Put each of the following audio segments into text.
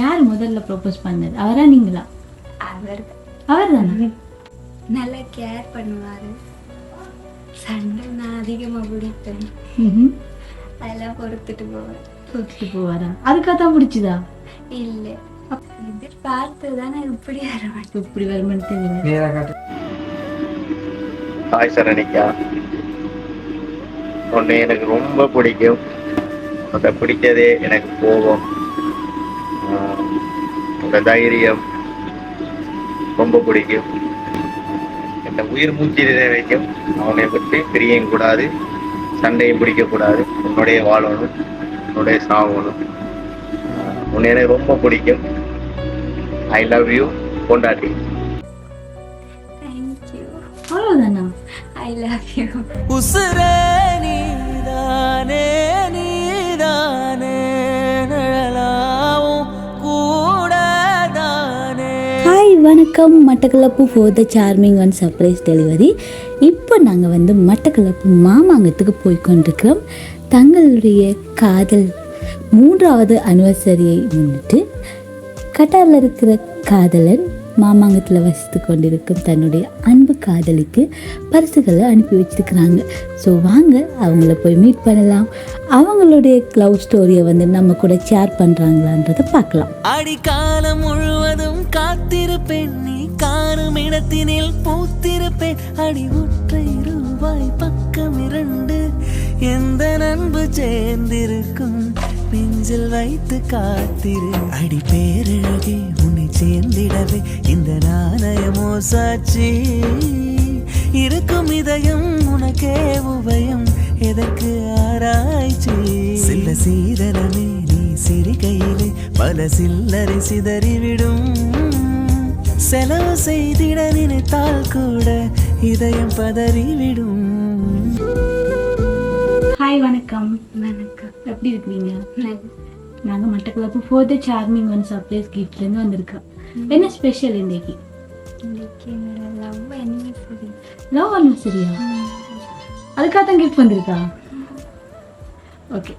யார் முதல்ல ப்ரோபோஸ் பண்ணது? அவரா நீங்களா? அவர் அவர் தானே நல்லா கேர் பண்ணுவாரு. சண்டை நான் அதிகமா பிடிப்பேன். அதெல்லாம் பொறுத்துட்டு போவேன். கூட்டிட்டு போவாரா? அதுக்காக தான் பிடிச்சதா? இல்லை. எதிர்பார்த்து தானே இப்படி வர மாட்டேன் இப்படி வருமானு தெரியல ஹாய் சரணிக்கா உன்னை எனக்கு ரொம்ப பிடிக்கும். உன்னை பிடிச்சதே எனக்கு கோபம் உன்னோட தைரியம் ரொம்ப பிடிக்கும். இந்த உயிர் மூச்சிலே வரைக்கும் அவனை பற்றி பிரியவும் கூடாது சண்டையும் பிடிக்கக்கூடாது உன்னுடைய வாழணும் உன்னுடைய சாகணும். ஆஹ் உன்னை எனக்கு ரொம்ப பிடிக்கும். ஐ லவ் யூ கொண்டாட்டி ஐ லவ் யூ உசுரே நீதானே நீதானே வணக்கம். Batticaloa for the charming one surprise delivery இப்போ நாங்கள் வந்து மட்டக்களப்பு மாமாங்கத்துக்கு போய் கொண்டிருக்கிறோம். தங்களுடைய காதல் மூன்றாவது அனிவர்சரியை முன்னிட்டு கட்டாரில் இருக்கிற காதலன் மாமாங்கத்தில் வசித்து கொண்டிருக்கும் தன்னுடைய அன்பு காதலிக்கு பரிசுகளை அனுப்பி வச்சிருக்கிறாங்க. ஸோ வாங்க அவங்கள போய் மீட் பண்ணலாம். அவங்களுடைய லவ் ஸ்டோரியை வந்து நம்ம கூட ஷேர் பண்ணுறாங்களான்றத பார்க்கலாம். அடிக்காலம் முழுவதும் காத்திருப்பேன் நீ காணும் இடத்தினில் பூத்திருப்பேன். அடி ஒற்றை ரூபாய் பக்கம் இரண்டு எந்த நண்பு சேர்ந்திருக்கும்? நெஞ்சில் வைத்து காத்திரு. அடி பேரழகே உன்னை சேர்ந்திடவே இந்த நாணயமோ சாட்சி. இருக்கும் இதயம் உனக்கே உபயம் எதற்கு ஆராய்ச்சி? சில சீதனமே நீ சிரிக்கையிலே பல சில்லறை சிதறிவிடும். செலவு செய்திட நினைத்தால் கூட இதயம் பதறிவிடும். ஹாய் வணக்கம். நான் எப்படி இருக்கிறீங்க நல்ல- நாங்கள் Batticaloa for the charming one surprise கிஃப்ட்லேருந்து வந்திருக்கோம். என்ன ஸ்பெஷல் இன்னைக்கு? லவ் அனிவர்சரியா அதுக்காக தான் கிஃப்ட் வந்திருக்கா? ஓகே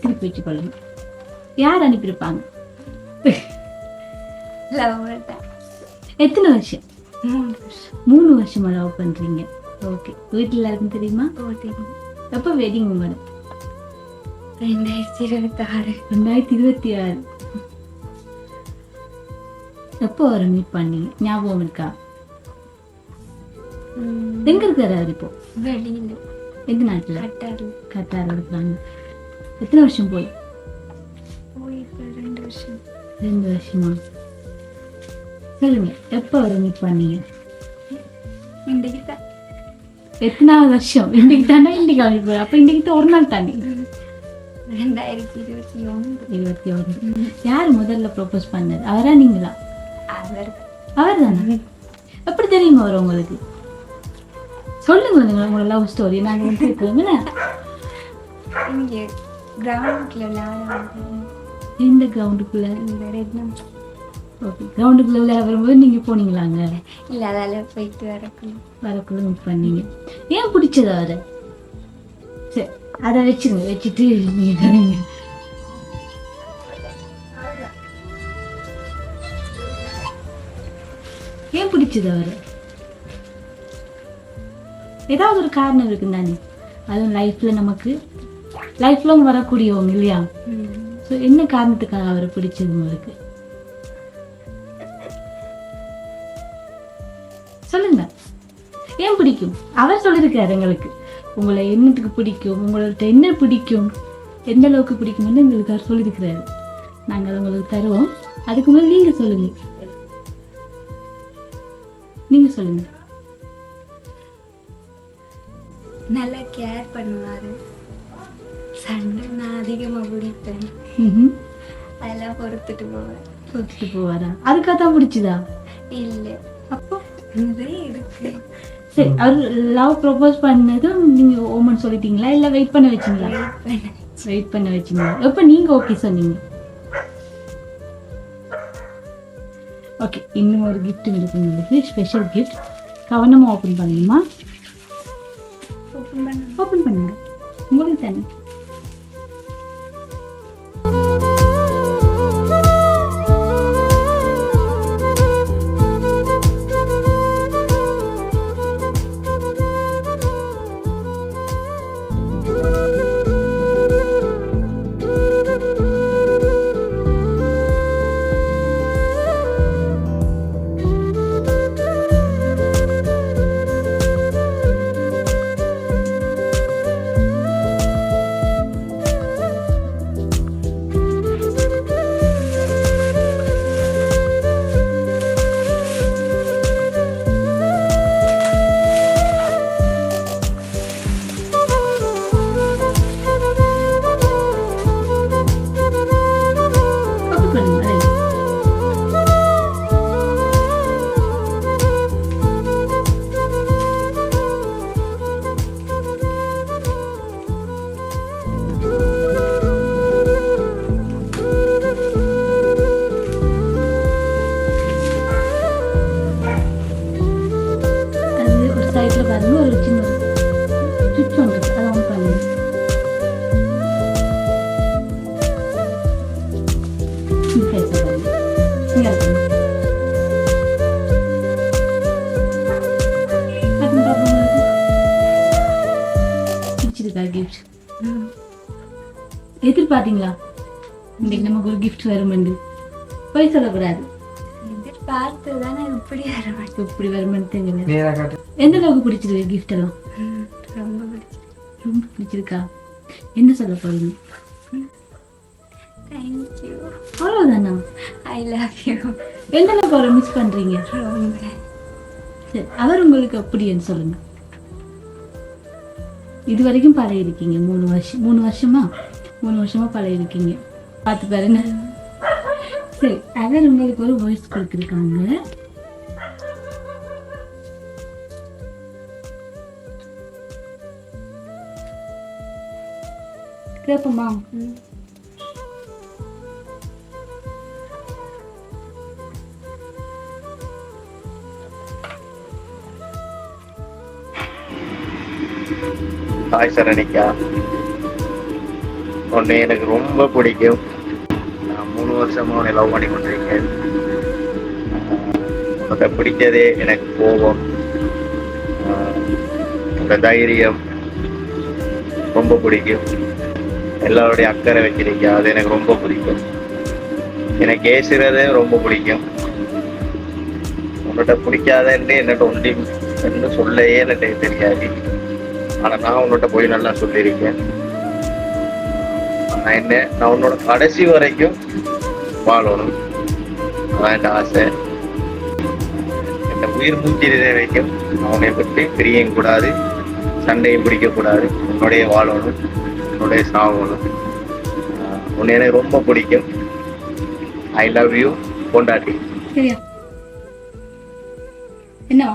திருப்பி வச்சு கொள்ளுங்க யார் அனுப்பியிருப்பாங்க. எத்தனை வருஷம்? மூணு வருஷம். லவ் பண்றீங்க? ஓகே வீட்டில் எல்லாருக்கும் தெரியுமா. எப்போ வெட்டிங் உங்களோட ரெண்டாயிரத்தி இருபத்தாறு. ரெண்டாயிரத்தி இருபத்தி ஆறு எப்போ வர மீட் பண்ணீங்க? ஞாபகம் இருக்கா? எங்க இருக்காரு அவர் இப்போ? வெளியில. எந்த நாட்டுல கட்டாரில் கட்டாரில் இருக்காங்க எத்தனை வருஷம் போய்? ரெண்டு வருஷம். ரெண்டு வருஷமா? சொல்லுங்க எப்போ வர மீட் பண்ணீங்க? இன்றைக்கு எத்தனாவது வருஷம் இன்னைக்கு தானே போய் அப்போ இன்னைக்கு தான் ஒரு நாள் தானே ரெண்டாயிரத்தி இருபத்தி ஒன்று இருபத்தி ஒன்று யார் முதல்ல ப்ரோபோஸ் பண்ணது அவரா நீங்களா அவர் அவர் தானே எப்படி தெரியுமா அவர் உங்களுக்கு சொல்லுங்க நீங்க உங்களோட லவ் ஸ்டோரி நாங்கள் வந்து கேட்குறோங்க இங்கே எந்த கிரவுண்டுக்குள்ள இந்த ரெட்னம் ஓகே கிரவுண்டுக்குள்ள வரும்போது நீங்க போனீங்களாங்க இல்லை அதால் போயிட்டு வரக்குள்ள வரக்குள்ள மீட் பண்ணீங்க ஏன் பிடிச்சது அவரை? சரி அதை வச்சிருங்க வச்சுட்டு நீங்க கவனிங்க ஏன் பிடிச்சது அவரை? ஏதாவது ஒரு காரணம் இருக்கு தானே? அதுவும் லைஃப்ல நமக்கு லைஃப் லாங் வரக்கூடியவங்க இல்லையா? ஸோ என்ன காரணத்துக்காக அவரை பிடிச்சது உங்களுக்கு? சொல்லுங்க. ஏன் பிடிக்கும்? அவர் சொல்லியிருக்காரு எங்களுக்கு. உங்களை என்னத்துக்கு பிடிக்கும்? உங்கள்ட்ட என்ன பிடிக்கும்? எந்த அளவுக்கு பிடிக்கும்னு எங்களுக்கு அவர் சொல்லியிருக்கிறாரு. நாங்கள் அதை உங்களுக்கு தருவோம். அதுக்கு முன்னாடி நீங்க சொல்லுங்க நீங்க சொல்லுங்க நல்லா கேர் பண்ணுவார். சண்டை நான் அதிகமாக பிடிப்பேன். அதெல்லாம் பொறுத்துட்டு போவேன். கூட்டிட்டு போவாரா? அதுக்காக தான் பிடிச்சதா? இல்லை. அப்போ? நிறைய இருக்கு. சரி அவர் லவ் ப்ரொபோஸ் பண்ணதும் நீங்க ஓமன் சொல்லிட்டீங்களா? இல்ல வெயிட் பண்ண வச்சீங்களா? வெயிட் பண்ண. வச்சீங்களா? எப்ப நீங்க ஓகே சொன்னீங்க? ஓகே இன்னும் ஒரு gift இருக்கு உங்களுக்கு. Special gift. கவனமா ஓபன் பண்ணணுமா ஓப்பன் ஓபன் பண்ணுங்க. உங்களுக்கு தானே? எதிர்பார்த்தீங்களா? இன்னைக்கு நமக்கு ஒரு கிஃப்ட் வருமெண்டு போய் சொல்லக்கூடாது. பார்த்துதானே இப்படி இப்படி வருமெண்டு எந்த அளவுக்கு பிடிச்சிருக்கு கிஃப்ட் எல்லாம்? ரொம்ப பிடிச்சிருக்கா? என்ன சொல்ல போறீங்க? தேங்க்யூ அவ்வளவுதானா? ஐ லவ் யூ எந்த அளவுக்கு அவரை மிஸ் ரொம்ப. சரி அவர் உங்களுக்கு எப்படின்னு சொல்லுங்க. இது வரைக்கும் பழகி இருக்கீங்க மூணு வருஷம் மூணு வருஷமா? மூணு வருஷமா பழகி இருக்கீங்க பார்த்து பாருங்க. சரி அவர் உங்களுக்கு ஒரு வாய்ஸ் கொடுத்துருக்காங்க. கேட்போமா? ஹாய் சரணிக்கா? உன்னை எனக்கு ரொம்ப பிடிக்கும். நான் மூணு வருஷமா உன்னை லவ் பண்ணி கொண்டிருக்கேன். உன்னை பிடிச்சதே எனக்கு கோபம். ஆஹ் தைரியம் ரொம்ப பிடிக்கும். எல்லாருடைய அக்கறை வச்சிருக்க அது எனக்கு ரொம்ப பிடிக்கும். எனக்கு ஏசுறதே ரொம்ப பிடிக்கும். உன்கிட்ட பிடிக்காதன்னு என்னட்ட ஒன்றி என்ன சொல்லையே எனக்கு தெரியாது. ஆனா நான் உன்னோட போய் நல்லா சொல்லியிருக்கேன். ஆனா என்ன நான் உன்னோட கடைசி வரைக்கும் வாழணும். அதான் என் ஆசை. என் உயிர் மூச்சிருந்த வரைக்கும் நான் உன்னை பற்றி பிரியவும் கூடாது சண்டையும் பிடிக்க கூடாது. உன்னோடைய வாழணும் உன்னுடைய சாகணும். உன்னை எனக்கு ரொம்ப பிடிக்கும். ஐ லவ் யூ கொண்டாட்டி என்னவா?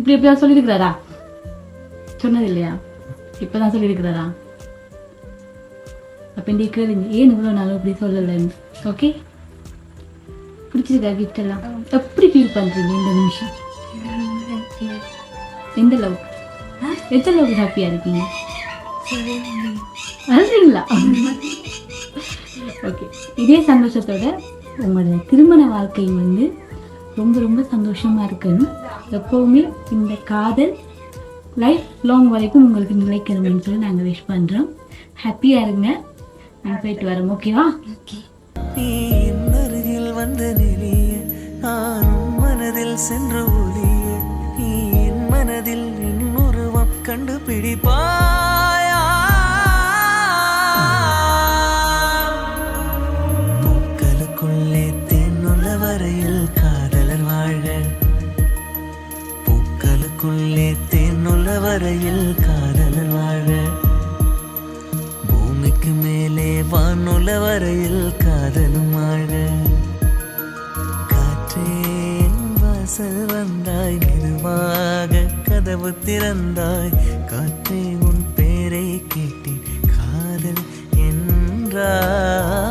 இப்படி எப்படியா சொல்லியிருக்கிறாரா? சொன்னது இல்லையா இப்போதான் சொல்லியிருக்கிறாரா? அப்போ நீ கேளுங்க ஏன் இவ்வளோ நாளும் இப்படி சொல்லலைன்னு? ஓகே பிடிச்சிருக்கா கிஃப்ட் எல்லாம்? எப்படி ஃபீல் பண்ணுறீங்க இந்த நிமிஷம்? எந்த அளவுக்கு எந்த அளவுக்கு ஹாப்பியாக இருக்கீங்க? அழுறீங்களா ஓகே இதே சந்தோஷத்தோட உங்களோட திருமண வாழ்க்கையும் வந்து ரொம்ப ரொம்ப சந்தோஷமாக இருக்குன்னு எப்போவுமே இந்த காதல் லைஃப் லாங் வரைக்கும் உங்களுக்கு நிலைக்கணும்னு சொல்லி நாங்கள் விஷ் பண்ணுறோம் ஹாப்பியாக இருங்க. நாங்கள் போயிட்டு வரோம் ஓகேவா நீ அருகில் வந்த நிலைய நானும் மனதில் சென்று ஒளிய. நீ என் மனதில் இன்னொருவம் கண்டுபிடிப்பா வரையில் காதலர் வாழ. பூமிக்கு மேலே வானுல வரையில் காதலும் வாழ. காற்றே வாசல் வந்தாய் மெதுவாக கதவு திறந்தாய். காற்றே உன் பேரை கேட்டேன் காதல் என்றாய்.